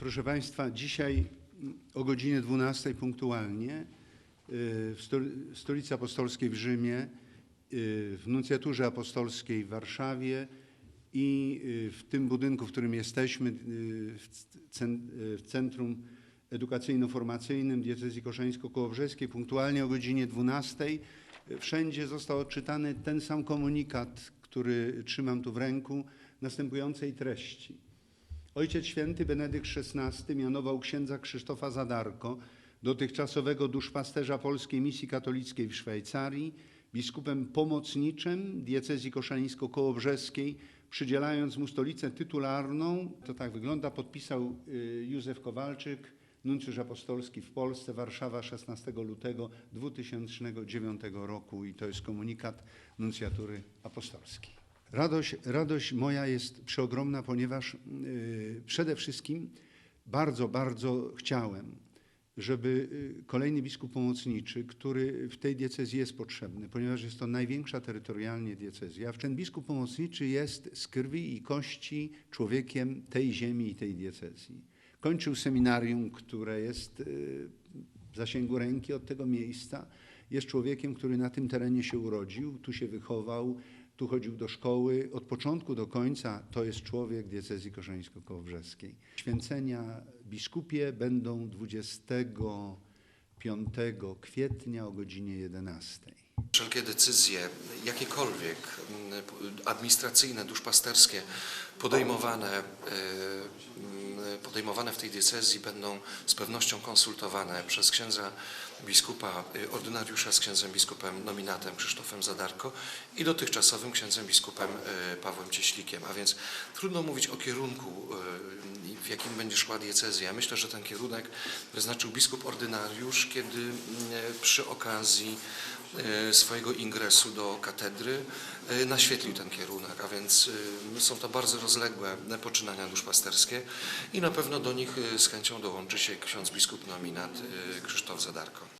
Proszę Państwa, dzisiaj o godzinie 12 punktualnie y, w stol- Stolicy Apostolskiej w Rzymie, y, w Nuncjaturze Apostolskiej w Warszawie i y, w tym budynku, w którym jesteśmy, w Centrum Edukacyjno-Formacyjnym Diecezji Koszeńsko-Kołobrzeskiej, punktualnie o godzinie 12 y, wszędzie został odczytany ten sam komunikat, który trzymam tu w ręku, następującej treści. Ojciec Święty Benedykt XVI mianował księdza Krzysztofa Zadarko, dotychczasowego duszpasterza Polskiej Misji Katolickiej w Szwajcarii, biskupem pomocniczym diecezji koszalińsko-kołobrzeskiej, przydzielając mu stolicę tytularną, to tak wygląda, podpisał y, Józef Kowalczyk, nuncjusz apostolski w Polsce, Warszawa 16 lutego 2009 roku i to jest komunikat nuncjatury apostolskiej. Radość, radość moja jest przeogromna, ponieważ y, przede wszystkim bardzo, bardzo chciałem, żeby y, kolejny biskup pomocniczy, który w tej diecezji jest potrzebny, ponieważ jest to największa terytorialnie diecezja, ten biskup pomocniczy jest z krwi i kości człowiekiem tej ziemi i tej diecezji. Kończył seminarium, które jest y, w zasięgu ręki od tego miejsca. Jest człowiekiem, który na tym terenie się urodził, tu się wychował, tu chodził do szkoły. Od początku do końca to jest człowiek diecezji koszeńsko-kołobrzeskiej. Święcenia biskupie będą 25 kwietnia o godzinie 11. Wszelkie decyzje, jakiekolwiek mm, administracyjne, duszpasterskie, podejmowane, mm, podejmowane w tej diecezji będą z pewnością konsultowane przez księdza biskupa, e, ordynariusza z księdzem biskupem nominatem Krzysztofem Zadarko i dotychczasowym księdzem biskupem e, Pawłem Cieślikiem. A więc trudno mówić o kierunku, w jakim będzie szła diecezja. Myślę, że ten kierunek wyznaczył biskup ordynariusz, kiedy mm, przy okazji e, swojego ingresu do katedry e, naświetlił ten kierunek, a więc e, są to bardzo rozległe poczynania duszpasterskie i na pewno do nich z chęcią dołączy się ksiądz biskup nominat Krzysztof Zadarko.